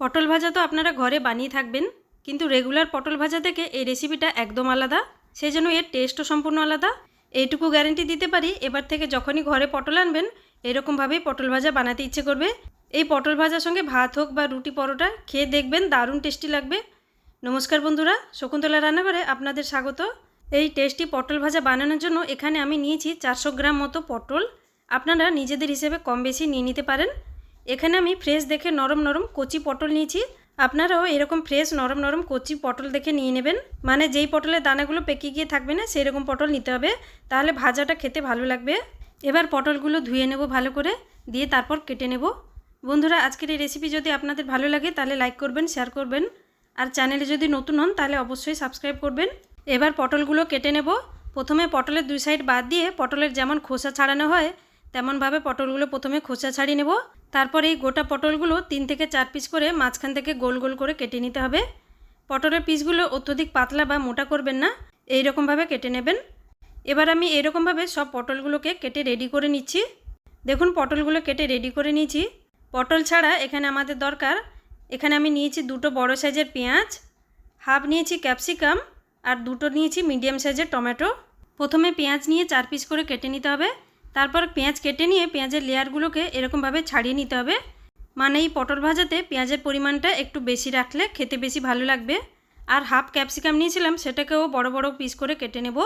পটল ভাজা তো আপনারা ঘরে বানিয়ে থাকবেন, কিন্তু রেগুলার পটল ভাজা থেকে এই রেসিপিটা একদম আলাদা। সেই জন্য এর টেস্টও সম্পূর্ণ আলাদা। এইটুকু গ্যারেন্টি দিতে পারি, এবার থেকে যখনই ঘরে পটল আনবেন, এরকমভাবেই পটল ভাজা বানাতে ইচ্ছে করবে। এই পটল ভাজার সঙ্গে ভাত হোক বা রুটি পরোটা, খেয়ে দেখবেন দারুণ টেস্টি লাগবে। নমস্কার বন্ধুরা, শকুন্তলা রান্নাঘরে আপনাদের স্বাগত। এই টেস্টি পটল ভাজা বানানোর জন্য এখানে আমি নিয়েছি চারশো গ্রাম মতো পটল। আপনারা নিজেদের হিসেবে কম বেশি নিয়ে নিতে পারেন। এখানে আমি ফ্রেশ দেখে নরম নরম কচি পটল নিয়েছি। আপনারাও এরকম ফ্রেশ নরম নরম কচি পটল দেখে নিয়ে নেবেন। মানে যেই পটলের দানাগুলো পেকে গিয়ে থাকবে না সেই রকম পটল নিতে হবে। তাহলে ভাজাটা খেতে ভালো লাগবে। এবার পটলগুলো ধুয়ে নেব ভালো করে, দিয়ে তারপর কেটে নেব। বন্ধুরা, আজকের এই রেসিপি যদি আপনাদের ভালো লাগে, তাহলে লাইক করবেন শেয়ার করবেন। আর চ্যানেলে যদি নতুন হন, তাহলে অবশ্যই সাবস্ক্রাইব করবেন। এবার পটলগুলো কেটে নেব। প্রথমে পটলের দুই সাইড বাদ দিয়ে পটলের যেমন খোসা ছাড়ানো হয়, তেমনভাবে পটলগুলো প্রথমে খোসা ছাড়িয়ে নেব। তারপর এই গোটা পটলগুলো তিন থেকে চার পিস করে মাঝখান থেকে গোল গোল করে কেটে নিতে হবে। পটলের পিসগুলো অত্যধিক পাতলা বা মোটা করবেন না এই রকমভাবে কেটে নেবেন। এবার আমি এরকমভাবে সব পটলগুলোকে কেটে রেডি করে নিচ্ছি। দেখুন, পটলগুলো কেটে রেডি করে নিয়েছি। পটল ছাড়া এখানে আমাদের দরকার, এখানে আমি নিয়েছি দুটো বড় সাইজের পেঁয়াজ, হাফ নিয়েছি ক্যাপসিকাম আর দুটো নিয়েছি মিডিয়াম সাইজের টমেটো। প্রথমে পেঁয়াজ নিয়ে চার পিস করে কেটে নিতে হবে। তারপর পেঁয়াজ কেটে নিয়ে পেঁয়াজের লেয়ারগুলোকে এরকমভাবে ছাড়িয়ে নিতে হবে। মানে এই পটল ভাজাতে পেঁয়াজের পরিমাণটা একটু বেশি রাখলে খেতে বেশি ভালো লাগবে। আর হাফ ক্যাপসিকাম নিয়েছিলাম, সেটাকেও বড় বড় পিস করে কেটে নেব।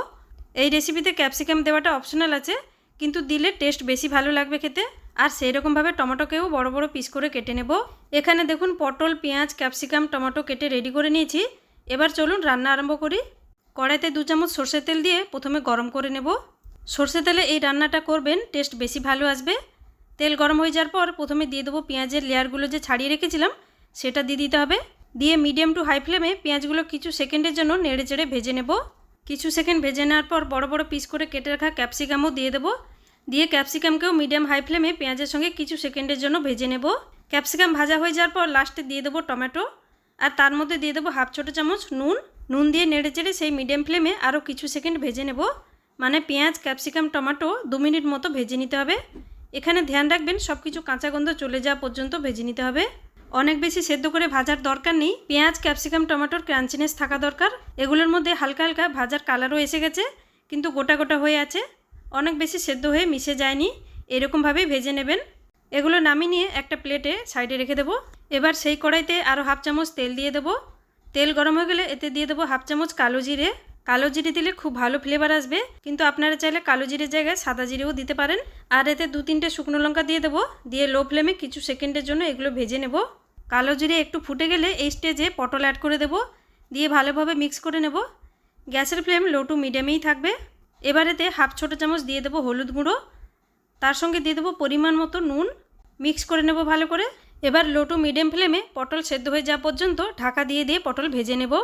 এই রেসিপিতে ক্যাপসিকাম দেওয়াটা অপশনাল আছে, কিন্তু দিলে টেস্ট বেশি ভালো লাগবে খেতে। আর সেই রকমভাবে টমেটোকেও বড় বড় পিস করে কেটে নেব। এখানে দেখুন পটল, পেঁয়াজ, ক্যাপসিকাম, টমেটো কেটে রেডি করে নিয়েছি। এবার চলুন রান্না আরম্ভ করি। কড়াইতে দু চামচ সর্ষের তেল দিয়ে প্রথমে গরম করে নেব। সর্ষে তেলে এই রান্নাটা করবেন, টেস্ট বেশি ভালো আসবে। তেল গরম হয়ে যাওয়ার পর প্রথমে দিয়ে দেবো পেঁয়াজের লেয়ারগুলো যে ছাড়িয়ে রেখেছিলাম, সেটা দিয়ে দিতে হবে। দিয়ে মিডিয়াম টু হাই ফ্লেমে পেঁয়াজগুলো কিছু সেকেন্ডের জন্য নেড়ে চেড়ে ভেজে নেব। কিছু সেকেন্ড ভেজে নেওয়ার পর বড় বড় পিস করে কেটে রাখা ক্যাপসিকামও দিয়ে দেবো। দিয়ে ক্যাপসিকামকেও মিডিয়াম হাই ফ্লেমে পেঁয়াজের সঙ্গে কিছু সেকেন্ডের জন্য ভেজে নেব। ক্যাপসিকাম ভাজা হয়ে যাওয়ার পর লাস্টে দিয়ে দেবো টমেটো। আর তার মধ্যে দিয়ে দেবো হাফ ছোটো চামচ নুন। নুন দিয়ে নেড়ে চেড়ে সেই মিডিয়াম ফ্লেমে আরও কিছু সেকেন্ড ভেজে নেব। মানে পেঁয়াজ, ক্যাপসিকাম, টমেটো দু মিনিট মতো ভেজে নিতে হবে। এখানে ধ্যান রাখবেন সব কিছু কাঁচা গন্ধ চলে যাওয়া পর্যন্ত ভেজে নিতে হবে। অনেক বেশি সেদ্ধ করে ভাজার দরকার নেই। পেঁয়াজ, ক্যাপসিকাম, টমেটোর ক্রাঞ্চিনেস থাকা দরকার। এগুলোর মধ্যে হালকা হালকা ভাজার কালারও এসে গেছে, কিন্তু গোটা গোটা হয়ে আছে। অনেক বেশি সেদ্ধ হয়ে মিশে যায়নি। এরকমভাবেই ভেজে নেবেন। এগুলো নামিয়ে নিয়ে একটা প্লেটে সাইডে রেখে দেবো। এবার সেই কড়াইতে আরও হাফ চামচ তেল দিয়ে দেবো। তেল গরম হয়ে গেলে এতে দিয়ে দেবো হাফ চামচ কালো জিরে। কালো জিরে দিলে খুব ভালো ফ্লেভার আসবে। কিন্তু আপনারা চাইলে কালো জিরের জায়গায় সাদা জিরেও দিতে পারেন। আর এতে দু তিনটে শুকনো লঙ্কা দিয়ে দেবো। দিয়ে লো ফ্লেমে কিছু সেকেন্ডের জন্য এগুলো ভেজে নেব। কালো জিরে একটু ফুটে গেলে এই স্টেজে পটল অ্যাড করে দেবো। দিয়ে ভালোভাবে মিক্স করে নেব। গ্যাসের ফ্লেম লো টু মিডিয়ামেই থাকবে। এবার এতে হাফ ছোটো চামচ দিয়ে দেবো হলুদ গুঁড়ো। তার সঙ্গে দিয়ে দেবো পরিমাণ মতো নুন। মিক্স করে নেব ভালো করে। এবার লো টু মিডিয়াম ফ্লেমে পটল সেদ্ধ হয়ে যাওয়া পর্যন্ত ঢাকা দিয়ে দিয়ে পটল ভেজে নেব।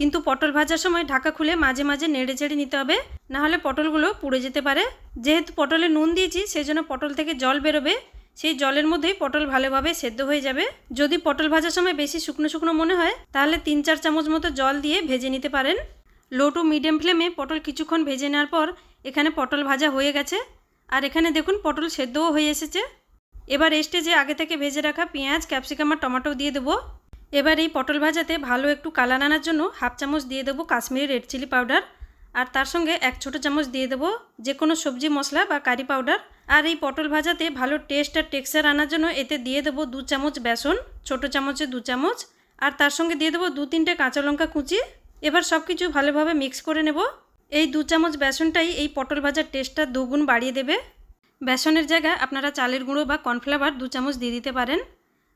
কিন্তু পটল ভাজার সময় ঢাকা খুলে মাঝে মাঝে নেড়ে চেড়ে নিতে হবে। নাহলে পটলগুলো পুড়ে যেতে পারে। যেহেতু পটলে নুন দিয়েছি সেই জন্য পটল থেকে জল বেরোবে। সেই জলের মধ্যেই পটল ভালোভাবে সেদ্ধ হয়ে যাবে। যদি পটল ভাজার সময় বেশি শুকনো শুকনো মনে হয়, তাহলে তিন চার চামচ মতো জল দিয়ে ভেজে নিতে পারেন। লো টু মিডিয়াম ফ্লেমে পটল কিছুক্ষণ ভেজে নেওয়ার পর এখানে পটল ভাজা হয়ে গেছে। আর এখানে দেখুন, পটল সেদ্ধও হয়ে এসেছে। এবার স্টেজে আগে থেকে ভেজে রাখা পেঁয়াজ, ক্যাপসিকাম আর টমেটো দিয়ে দেবো। এবার এই পটল ভাজাতে ভালো একটু কালার আনার জন্য হাফ চামচ দিয়ে দেবো কাশ্মীরি রেড চিলি পাউডার আর তার সঙ্গে এক ছোটো চামচ দিয়ে দেবো যে কোনো সবজি মশলা বা কারি পাউডার। আর এই পটল ভাজাতে ভালো টেস্ট আর টেক্সচার আনার জন্য এতে দিয়ে দেবো দু চামচ বেসন, ছোটো চামচে দু চামচ। আর তার সঙ্গে দিয়ে দেবো দু তিনটে কাঁচা লঙ্কা কুচি। এবার সব কিছু ভালোভাবে মিক্স করে নেব। এই দু চামচ বেসনটাই এই পটল ভাজার টেস্টটা দুগুণ বাড়িয়ে দেবে। বেসনের জায়গায় আপনারা চালের গুঁড়ো বা কর্নফ্লাওয়ার দু চামচ দিয়ে দিতে পারেন।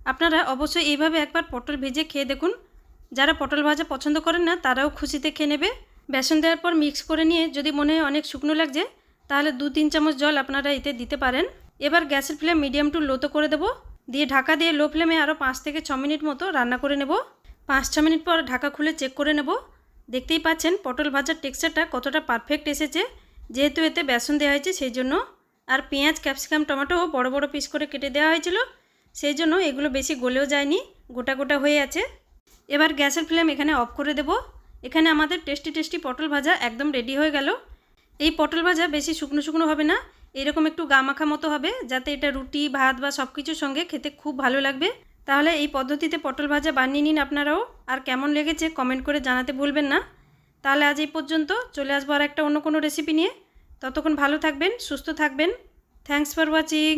আপনারা অবশ্যই এইভাবে একবার পটল ভেজে খেয়ে দেখুন। যারা পটল ভাজা পছন্দ করেন না, তারাও খুশিতে খেয়ে নেবে। বেসন দেওয়ার পর মিক্স করে নিয়ে যদি মনে হয় অনেক শুকনো লাগছে, তাহলে দু তিন চামচ জল আপনারা এতে দিতে পারেন। এবার গ্যাসের ফ্লেম মিডিয়াম টু লোতো করে দেবো। দিয়ে ঢাকা দিয়ে লো ফ্লেমে আরও পাঁচ থেকে ছ মিনিট মতো রান্না করে নেব। পাঁচ ছ মিনিট পর ঢাকা খুলে চেক করে নেব। দেখতেই পাচ্ছেন পটল ভাজার টেক্সচারটা কতটা পারফেক্ট এসেছে। যেহেতু এতে বেসন দেওয়া হয়েছে, সেই জন্য। আর পেঁয়াজ, ক্যাপসিকাম, টমেটো বড় বড় পিস করে কেটে দেওয়া হয়েছিল। সেই জন্য এগুলো বেশি গলেও যায়নি, গোটা গোটা হয়ে আছে। এবার গ্যাসের ফ্লেম এখানে অফ করে দেব। এখানে আমাদের টেস্টি টেস্টি পটল ভাজা একদম রেডি হয়ে গেল। এই পটল ভাজা বেশি শুকনো শুকনো হবে না, এরকম একটু গা মাখা মতো হবে, যাতে এটা রুটি, ভাত বা সব কিছুর সঙ্গে খেতে খুব ভালো লাগবে। তাহলে এই পদ্ধতিতে পটল ভাজা বানিয়ে নিন আপনারাও, আর কেমন লেগেছে কমেন্ট করে জানাতে ভুলবেন না। তাহলে আজ এই পর্যন্ত, চলে আসব আর একটা অন্য কোনো রেসিপি নিয়ে। ততক্ষণ ভালো থাকবেন, সুস্থ থাকবেন। Thanks for watching